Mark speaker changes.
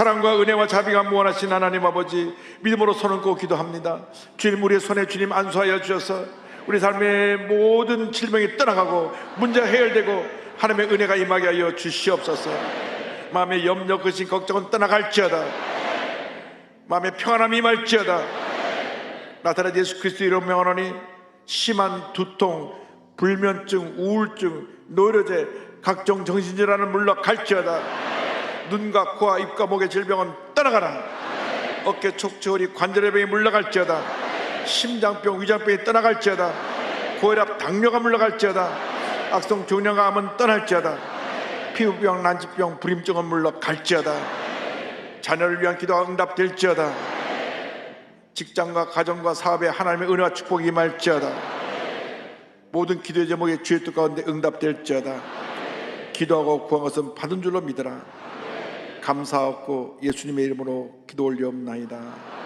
Speaker 1: 사랑과 은혜와 자비가 무한하신 하나님 아버지 믿음으로 손을 꼭 기도합니다. 주님 우리의 손에 주님 안수하여 주셔서 우리 삶의 모든 질병이 떠나가고 문제가 해결되고 하나님의 은혜가 임하게 하여 주시옵소서. 마음의 염려 근심 걱정은 떠나갈지어다. 마음의 평안함이 임할지어다. 나타난 예수 그리스도 이름 명하노니 심한 두통 불면증 우울증 노이로제 각종 정신질환을 물러 갈지어다 눈과 코와 입과 목의 질병은 떠나가라. 어깨 촉추허리 관절의 병이 물러갈지어다. 심장병 위장병이 떠나갈지어다. 고혈압 당뇨가 물러갈지어다. 악성 종양암은 떠날지어다. 피부병 난치병 불임증은 물러갈지어다. 자녀를 위한 기도가 응답될지어다. 직장과 가정과 사업에 하나님의 은혜와 축복이 임할지어다. 모든 기도의 제목이 주의 뜻 가운데 응답될지어다. 기도하고 구한 것은 받은 줄로 믿어라 감사하고 예수님의 이름으로 기도 올리옵나이다